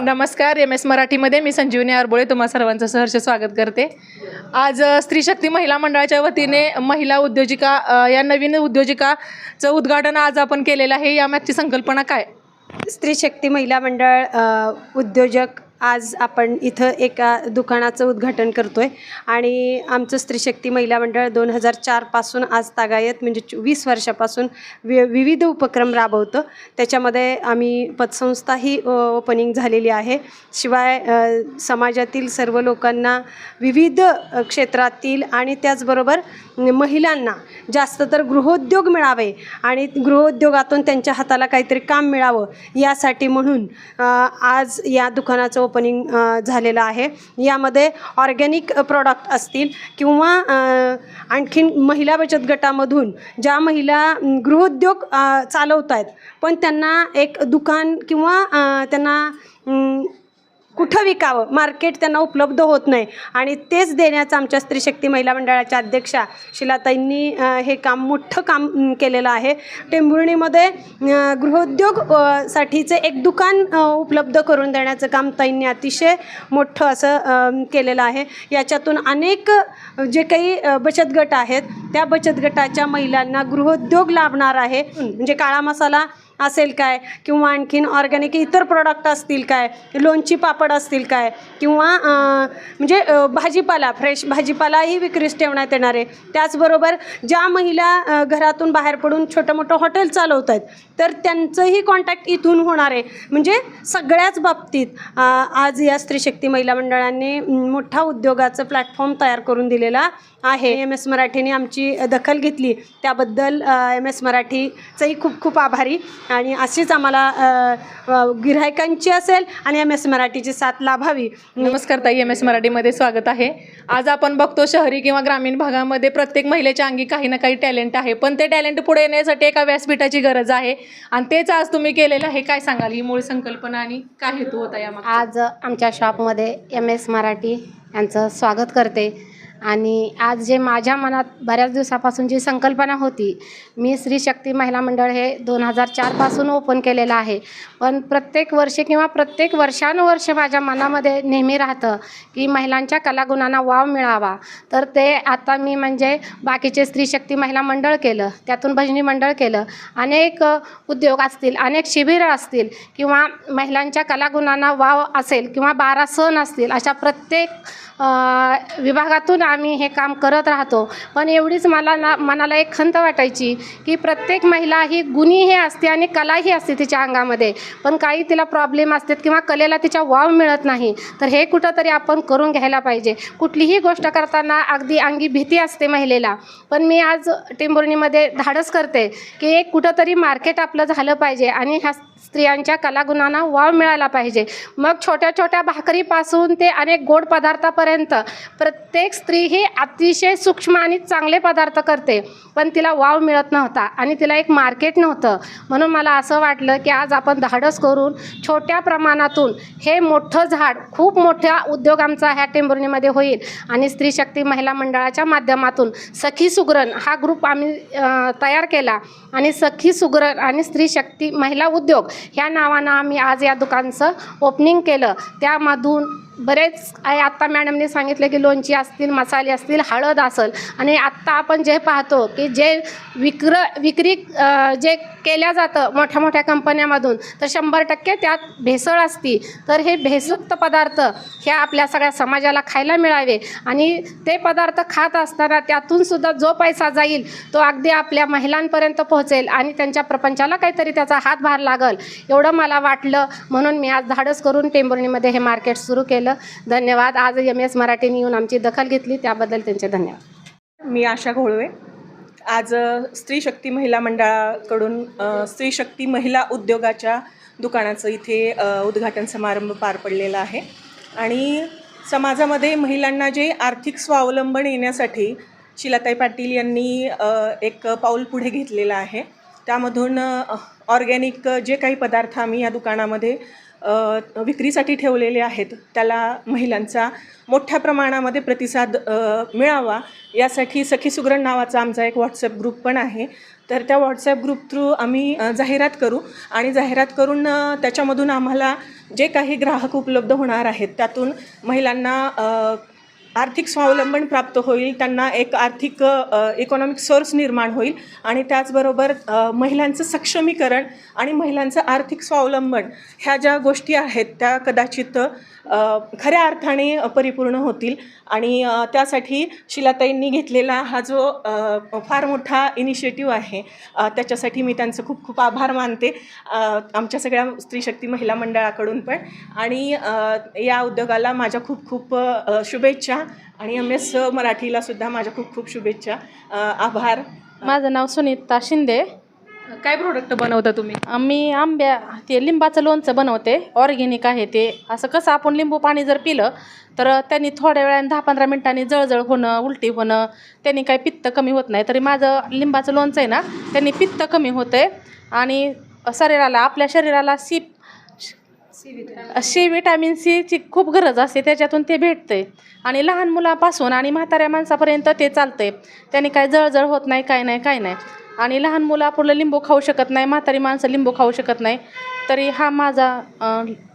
नमस्कार M S मराठीमध्ये मी संजीवनी आरबोळे तुम्हा सर्वांचं सहर्ष स्वागत करते. आज स्त्री शक्ती महिला मंडळाच्या वतीने महिला उद्योजिका या नवीन उद्योजिकाचं उद्घाटन आज आपण केलेलं आहे. यामागची संकल्पना काय? स्त्री शक्ती महिला मंडळ उद्योजक आज आपण इथं एका दुकानाचं उद्घाटन करतो आहे आणि आमचं स्त्रीशक्ती महिला मंडळ दोन हजार चारपासून आज तागायत म्हणजे चोवीस वर्षापासून वि विविध उपक्रम राबवतं. त्याच्यामध्ये आम्ही पतसंस्थाही ओपनिंग झालेली आहे. शिवाय समाजातील सर्व लोकांना विविध क्षेत्रातील आणि त्याचबरोबर महिलांना जास्त तर गृहोद्योग मिळावे आणि गृहोद्योगातून त्यांच्या हाताला काहीतरी काम मिळावं यासाठी म्हणून आज या दुकानाचं ओपनिंग झालेलं आहे. यामध्ये ऑर्गॅनिक प्रॉडक्ट असतील किंवा आणखीन महिला बचत गटामधून ज्या महिला गृहोद्योग चालवत आहेत पण त्यांना एक दुकान किंवा त्यांना कुठं विकावं? मार्केट त्यांना उपलब्ध होत नाही. आणि तेच देण्याचं आमच्या स्त्री शक्ती महिला मंडळाच्या अध्यक्षा शिलाताईंनी हे काम मोठं काम केलेलं आहे. टेंभुर्णीमध्ये गृहोद्योग साठीचे एक दुकान उपलब्ध करून देण्याचं काम ताईंनी अतिशय मोठं असं केलेलं आहे. याच्यातून अनेक जे काही बचत गट आहेत त्या बचत गटाच्या महिलांना गृहोद्योग लाभणार आहे. म्हणजे काळा मसाला असेल काय? किंवा आणखीन ऑर्गॅनिक इतर प्रोडक्ट असतील काय? लोणची पापड असतील काय? किंवा म्हणजे भाजीपाला फ्रेश भाजीपालाही विक्रीस ठेवण्यात येणार. आहे त्याचबरोबर ज्या महिला घरातून बाहेर पडून छोटं मोठं हॉटेल चालवत आहेत तर त्यांचंही कॉन्टॅक्ट इथून होणार आहे. म्हणजे सगळ्याच बाबतीत आज या स्त्रीशक्ती महिला मंडळांनी मोठा उद्योगाचं प्लॅटफॉर्म तयार करून दिलेला आहे. एम एस मराठीने आमची दखल घेतली. त्याबद्दल एम एस मराठीचंही खूप खूप आभारी. आणि अशीच आम्हाला गिऱ्हाईकांची असेल आणि एम एस मराठीची साथ लाभावी. नमस्कार ताई एम एस मराठीमध्ये स्वागत आहे. आज आपण बघतो शहरी किंवा ग्रामीण भागामध्ये प्रत्येक महिलेच्या अंगी काही ना काही टॅलेंट आहे. पण ते टॅलेंट पुढे येण्यासाठी एका व्यासपीठाची गरज आहे. आणि तेच आज तुम्ही केलेलं आहे. काय सांगाल? ही मूळ संकल्पना आणि काय हेतू होता यामागे आज आमच्या शॉपमध्ये एम एस मराठी यांचं स्वागत करते. आणि आज जे माझ्या मनात बऱ्याच दिवसापासून जी संकल्पना होती मी स्त्री शक्ती महिला मंडळ हे दोन हजार चारपासून ओपन केलेलं आहे. पण प्रत्येक वर्षी किंवा प्रत्येक वर्षानुवर्ष माझ्या मनामध्ये नेहमी राहतं की महिलांच्या कलागुणांना वाव मिळावा. तर ते आता मी म्हणजे बाकीचे स्त्री शक्ती महिला मंडळ केलं त्यातून भजनी मंडळ केलं. अनेक उद्योग असतील अनेक शिबिरं असतील किंवा महिलांच्या कलागुणांना वाव असेल किंवा बारा सण असतील अशा प्रत्येक विभागातून आम्ही हे काम करत राहतो. पण एवढीच मला ना मनाला एक खंत वाटायची की प्रत्येक महिला ही गुणी हे असते आणि कलाही असते तिच्या अंगामध्ये. पण काही तिला प्रॉब्लेम असतात किंवा कलेला तिच्या वाव मिळत नाही. तर हे कुठंतरी आपण करून घ्यायला पाहिजे. कुठलीही गोष्ट करताना अगदी अंगी भीती असते महिलेला. पण मी आज टेंबुर्णीमध्ये धाडस करते की एक कुठंतरी मार्केट आपलं झालं पाहिजे आणि ह्या स्त्रियांच्या कलागुणांना वाव मिळाला पाहिजे. मग छोट्या छोट्या भाकरीपासून ते अनेक गोड पदार्थापर्यंत प्रत्येक स्त्री ही अतिशय सूक्ष्म आणि चांगले पदार्थ करते पण तिला वाव मिळत नव्हता आणि तिला एक मार्केट नव्हतं. म्हणून मला असं वाटलं की आज आपण धाडस करून छोट्या प्रमाणातून हे मोठं झाड खूप मोठा उद्योग आमचा ह्या टेंभुर्णीमध्ये होईल आणि स्त्री शक्ती महिला मंडळाच्या माध्यमातून सखी सुगरण हा ग्रुप आम्ही तयार केला आणि सखी सुगरण आणि स्त्री शक्ती महिला उद्योग ह्या नावानं आम्ही आज या दुकानचं ओपनिंग केलं. त्यामधून बरेच आहे आत्ता मॅडमने सांगितलं की लोणची असतील मसाले असतील हळद असेल. आणि आत्ता आपण जे पाहतो की जे विक्र विक्री जे केल्या जातं मोठ्या मोठ्या कंपन्यामधून तर शंभर टक्के त्यात भेसळ असती. तर हे भेसयुक्त पदार्थ ह्या आपल्या सगळ्या समाजाला खायला मिळावे. आणि ते पदार्थ खात असताना त्यातून सुद्धा जो पैसा जाईल तो अगदी आपल्या महिलांपर्यंत पोहोचेल आणि त्यांच्या प्रपंचाला काहीतरी त्याचा हातभार लागल. एवढं मला वाटलं. म्हणून मी आज धाडस करून टेंबुर्णीमध्ये हे मार्केट सुरू केलं. धन्यवाद. आज एम एस मराठीने येऊन आमची दखल घेतली. त्याबद्दल त्यांचे धन्यवाद. मी आशा घोळवे. आज स्त्री शक्ती महिला मंडळाकडून स्त्री शक्ती महिला उद्योगाच्या दुकानाचं इथे उद्घाटन समारंभ पार पडलेला आहे. आणि समाजामध्ये महिलांना जे आर्थिक स्वावलंबन येण्यासाठी शिलाताई पाटील यांनी एक पाऊल पुढे घेतलेलं आहे. त्यामधून ऑर्गॅनिक जे काही पदार्थ आम्ही या दुकानामध्ये विक्रीसाठी ठेवलेले आहेत. त्याला महिलांचा मोठ्या प्रमाणामध्ये प्रतिसाद मिळावा. यासाठी सखी सुगरण नावाचा आमचा एक व्हॉट्सअप ग्रुप पण आहे. तर त्या व्हॉट्सॲप ग्रुप थ्रू आम्ही जाहिरात करू. आणि जाहिरात करून त्याच्यामधून आम्हाला जे काही ग्राहक उपलब्ध होणार आहेत त्यातून महिलांना आर्थिक स्वावलंबन प्राप्त होईल त्यांना एक आर्थिक इकॉनॉमिक सोर्स निर्माण होईल आणि त्याचबरोबर महिलांचं सक्षमीकरण आणि महिलांचं आर्थिक स्वावलंबन ह्या ज्या गोष्टी आहेत त्या कदाचित खऱ्या अर्थाने परिपूर्ण होतील आणि त्यासाठी शिलाताईंनी घेतलेला हा जो फार मोठा इनिशिएटिव्ह आहे त्याच्यासाठी मी त्यांचं खूप खूप आभार मानते आमच्या सगळ्या स्त्रीशक्ती महिला मंडळाकडून पण. आणि या उद्योगाला माझ्या खूप खूप शुभेच्छा आणि एम एस मराठीला सुद्धा माझ्या खूप खूप शुभेच्छा. आभार. माझं नाव सुनीता शिंदे. काय प्रोडक्ट बनवता तुम्ही? मी आंब्या ते लिंबाचं लोणचं बनवते. ऑर्गेनिक आहे ते. असं कसं आपण लिंबू पाणी जर पिलं तर त्यांनी थोड्या वेळाने दहा पंधरा मिनिटांनी जळजळ होणं उलटी होणं त्यांनी काही पित्त कमी होत नाही. तरी माझं लिंबाचं लोणचं आहे ना त्यांनी पित्त कमी होतं आणि शरीराला आपल्या शरीराला सी सी विटॅमिन सीची खूप गरज असते त्याच्यातून ते भेटते आणि लहान मुलापासून आणि म्हाताऱ्या माणसापर्यंत ते चालते त्याने काय जळजळ होत नाही काय नाही काय नाही. आणि लहान मुलं आपलं लिंबू खाऊ शकत नाही म्हातारी माणसं लिंबू खाऊ शकत नाही. तरी हा माझा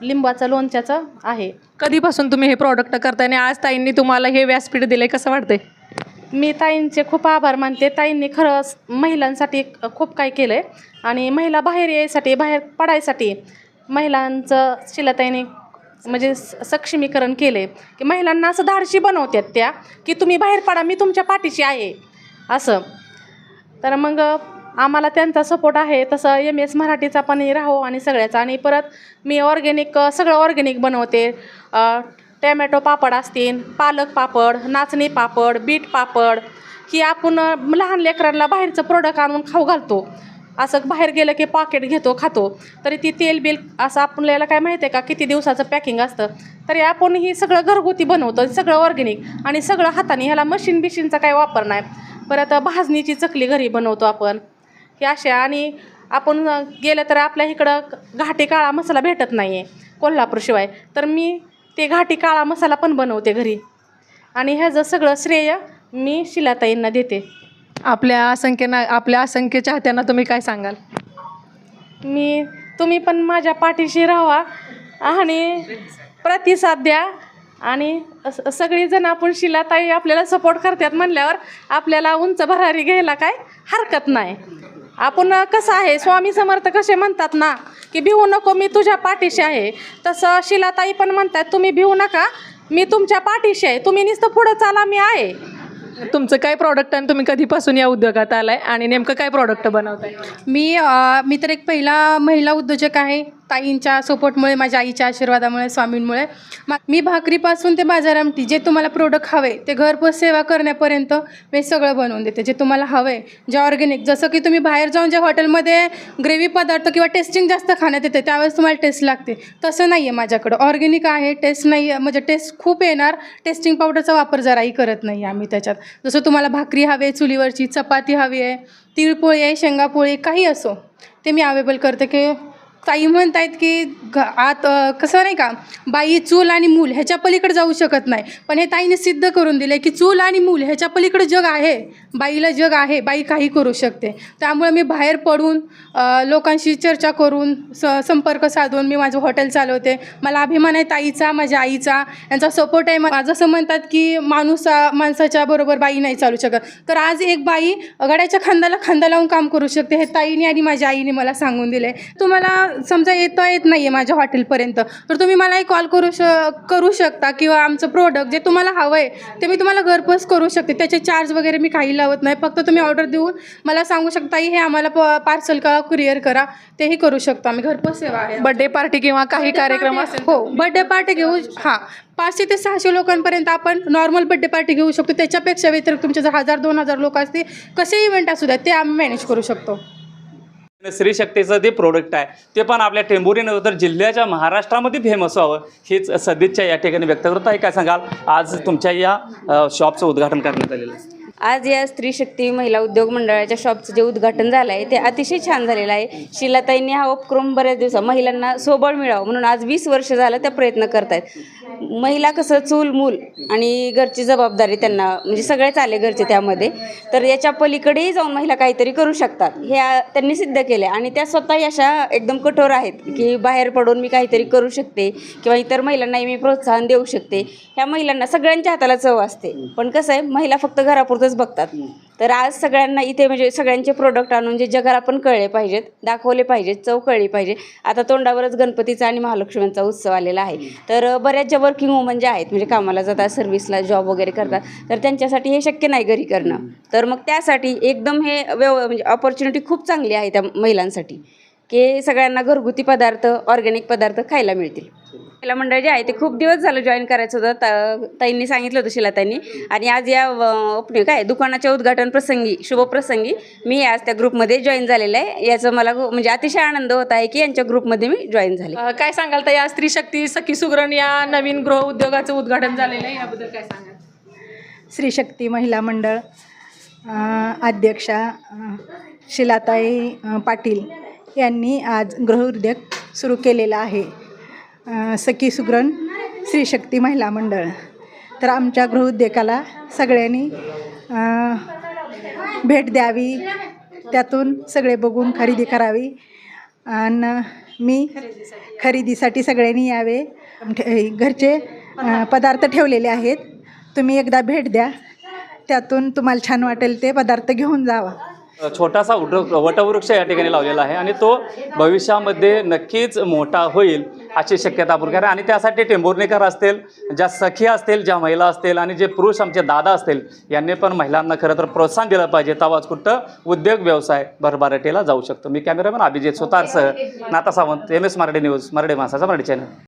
लिंबाचा लोणच्याचा आहे. कधीपासून तुम्ही हे प्रॉडक्ट करताय आणि आज ताईंनी तुम्हाला हे व्यासपीठ दिलंय कसं वाटतंय? मी ताईंचे खूप आभार मानते. ताईंनी खरंच महिलांसाठी खूप काही केलं आहे आणि महिला बाहेर यायसाठी बाहेर पडायसाठी महिलांचं शिलाताईने म्हणजे स- सक्षमीकरण केलं आहे की महिलांना असं धाडशी बनवतात त्या की तुम्ही बाहेर पडा मी तुमच्या पाठीशी आहे. असं. तर मग आम्हाला त्यांचा सपोर्ट आहे तसं एम एस मराठीचा पण राहो आणि सगळ्याचा. आणि परत मी ऑर्गेनिक सगळं ऑर्गेनिक बनवते. टॅमॅटो पापड असतील पालक पापड नाचणी पापड बीट पापड ही आपण लहान लेकरांना बाहेरचं प्रोडक्ट आणून खाऊ घालतो. असं बाहेर गेलं की पॉकेट घेतो खातो. तरी ती तेल बिल असं आपल्याला काय माहिती आहे का? किती दिवसाचं पॅकिंग असतं? तरी आपण ही सगळं घरगुती बनवतो सगळं ऑर्गेनिक आणि सगळं हाताने ह्याला मशीन बिशीनचा काही वापर नाही. परत भाजणीची चकली घरी बनवतो आपण. हे अशा आणि आपण गेलं तर आपल्या इकडं घाटी काळा मसाला भेटत नाही आहे कोल्हापूरशिवाय तर मी ते घाटी काळा मसाला पण बनवते घरी. आणि ह्याचं सगळं श्रेय मी शिलाताईंना देते. आपल्या असंख्य ना आपल्या असंख्य चाहत्यांना तुम्ही काय सांगाल? मी तुम्ही पण माझ्या पाठीशी राहा आणि प्रतिसाद द्या. आणि स- सगळीजण आपण शिलाताई आपल्याला सपोर्ट करतात म्हणल्यावर आपल्याला उंच भरारी घ्यायला काय हरकत नाही. आपण कसं आहे स्वामी समर्थ कसे म्हणतात ना की भिवू नको मी तुझ्या पाठीशी आहे. तसं शिलाताई पण म्हणतात तुम्ही भिवू नका मी तुमच्या पाठीशी आहे. तुम्ही नुसतं पुढं चाला मी आहे. तुमचं काय प्रॉडक्ट आणि तुम्ही कधीपासून या उद्योगात आलाय? आणि नेमकं काय प्रॉडक्ट बनवताय? मी अ, मी तर एक पहिला महिला उद्योजक आहे. ताईंच्या सपोर्टमुळे माझ्या आईच्या आशीर्वादामुळे स्वामींमुळे. मा मी भाकरीपासून ते बाजारामटी जे तुम्हाला प्रोडक्ट हवे ते घरपोच सेवा करण्यापर्यंत मी सगळं बनवून देते. जे तुम्हाला हवे जे ऑर्गेनिक जसं की तुम्ही बाहेर जाऊन जे हॉटेलमध्ये ग्रेव्ही पदार्थ किंवा टेस्टिंग जास्त खाण्यात येते त्यावेळेस तुम्हाला टेस्ट लागते. तसं नाही आहे माझ्याकडं. ऑर्गेनिक आहे टेस्ट नाही आहे म्हणजे टेस्ट खूप येणार. टेस्टिंग पावडरचा वापर जराही करत नाही आम्ही त्याच्यात. जसं तुम्हाला भाकरी हवी आहे चुलीवरची चपाती हवी आहे तिळपोळी आहे शेंगापोळी काही असो ते मी अवेलेबल करते की ताई म्हणतायत की घ आत अ, कसं नाही का बाई चूल आणि मूल ह्याच्या पलीकडे जाऊ शकत नाही. पण हे ताईने सिद्ध करून दिले की चूल आणि मूल ह्याच्या पलीकडे जग आहे. बाईला जग आहे बाई काही करू शकते. त्यामुळे मी बाहेर पडून अ, लोकांशी चर्चा करून स संपर्क साधून मी माझं हॉटेल चालवते. मला अभिमान आहे ताईचा माझ्या आईचा. यांचा सपोर्ट आहे. माझं असं म्हणतात की माणूस माणसाच्या बरोबर बाई नाही चालू शकत. तर आज एक बाई गड्याच्या खांद्याला खांदा लावून काम करू शकते हे ताईने आणि माझ्या आईने मला सांगून दिले. तुम्हाला समजा येता येत नाही आहे माझ्या हॉटेलपर्यंत तर तुम्ही मलाही कॉल करू श करू शकता किंवा आमचं प्रोडक्ट जे तुम्हाला हवं आहे ते मी तुम्हाला घरपोच करू शकते. त्याचे चार्ज वगैरे मी काही लावत नाही. फक्त तुम्ही ऑर्डर देऊन मला सांगू शकता हे आम्हाला प पार्सल का कुरिअर करा? तेही करू शकतो आम्ही. घरपोच सेवा आहे बर्थडे पार्टी किंवा काही कार्यक्रम असेल हो बर्थडे पार्टी घेऊ हां. पाचशे ते सहाशे लोकांपर्यंत आपण नॉर्मल बर्थडे पार्टी घेऊ शकतो. त्याच्यापेक्षा व्यतिरिक्त तुमचे जर हजार दोन हजार लोक असतील कसे इव्हेंट असू द्या ते आम्ही मॅनेज करू शकतो. स्त्री शक्तीचं जे प्रोडक्ट आहे ते पण आपल्या टेंभुरी नव्हे तर जिल्ह्याच्या महाराष्ट्रामध्ये फेमस व्हावं हीच सदिच्छा या ठिकाणी व्यक्त करत. आहे काय सांगाल? आज तुमच्या या शॉपचं उद्घाटन करण्यात आलेलं आहे. आज या स्त्री शक्ती महिला उद्योग मंडळाच्या शॉपचं जे उद्घाटन झालं आहे ते अतिशय छान झालेलं आहे. शिलाताईंनी हा उपक्रम बऱ्याच दिवसा महिलांना सोबळ मिळावं म्हणून आज वीस वर्ष झालं त्या प्रयत्न करत आहेत महिला कसं चूल मूल आणि घरची जबाबदारी त्यांना म्हणजे सगळेच आले घरचे त्यामध्ये तर याच्या पलीकडेही जाऊन महिला काहीतरी करू शकतात. हे त्यांनी सिद्ध केले आणि त्या स्वतः अशा एकदम कठोर आहेत की बाहेर पडून मी काहीतरी करू शकते किंवा इतर महिलांनाही मी प्रोत्साहन देऊ शकते. ह्या महिलांना सगळ्यांच्या हाताला चव असते. पण कसं आहे महिला फक्त घरापुरतंच बघतात. तर आज सगळ्यांना इथे म्हणजे सगळ्यांचे प्रोडक्ट आणून जे जगाला पण कळले पाहिजेत दाखवले पाहिजेत चव कळली पाहिजे. आता तोंडावरच गणपतीचा आणि महालक्ष्मींचा उत्सव आलेला आहे. तर बऱ्याच वर्किंग वुमन ज्या आहेत म्हणजे कामाला जातात सर्व्हिसला जॉब वगैरे करतात तर त्यांच्यासाठी हे शक्य नाही घरी करणं. तर मग त्यासाठी एकदम हे व्यव म्हणजे ऑपॉर्च्युनिटी खूप चांगली आहे त्या महिलांसाठी. की सगळ्यांना घरगुती पदार्थ ऑर्गॅनिक पदार्थ खायला मिळतील. महिला मंडळ जे आहे ते खूप दिवस झालं जॉईन करायचं होतं. ता ताईंनी सांगितलं होतं शिलाताईंनी. आणि आज या ओपनिंग काय दुकानाच्या उद्घाटन प्रसंगी शुभप्रसंगी मी आज त्या ग्रुपमध्ये जॉईन झालेलं आहे. याचं मला म्हणजे अतिशय आनंद होत आहे की यांच्या ग्रुपमध्ये मी जॉईन झाले. काय सांगाल तर या स्त्री शक्ती सखी सुगरण या नवीन गृह उद्योगाचं उद्घाटन झालेलं आहे. याबद्दल काय सांगाल? स्त्रीशक्ती महिला मंडळ अध्यक्षा शिलाताई पाटील यांनी आज गृहउद्योग सुरू केलेला आहे. सखी सुग्रण श्रीशक्ती महिला मंडळ. तर आमच्या गृहउद्योगाला सगळ्यांनी भेट द्यावी. त्यातून सगळे बघून खरेदी करावी. आणि मी खरेदीसाठी सगळ्यांनी यावे. ठे- घरचे पदार्थ ठेवलेले आहेत. तुम्ही एकदा भेट द्या. त्यातून तुम्हाला छान वाटेल ते पदार्थ घेऊन जावा. छोटासा उड वटवृक्ष या ठिकाणी लावलेला आहे आणि तो भविष्यामध्ये नक्कीच मोठा होईल अशी शक्यता आपण करा. आणि त्यासाठी टेंभुर्णेकर असतील ज्या सखी असतील ज्या महिला असतील आणि जे पुरुष आमचे दादा असतील यांनी पण महिलांना खरं तर प्रोत्साहन दिलं पाहिजे. तेव्हाच कुठं उद्योग व्यवसाय भरभराटीला जाऊ शकतो. मी cameraman Abhijit सुतारसह Nata Sawant M S Marathi news Marathi माणसाचा मराठी चॅनल.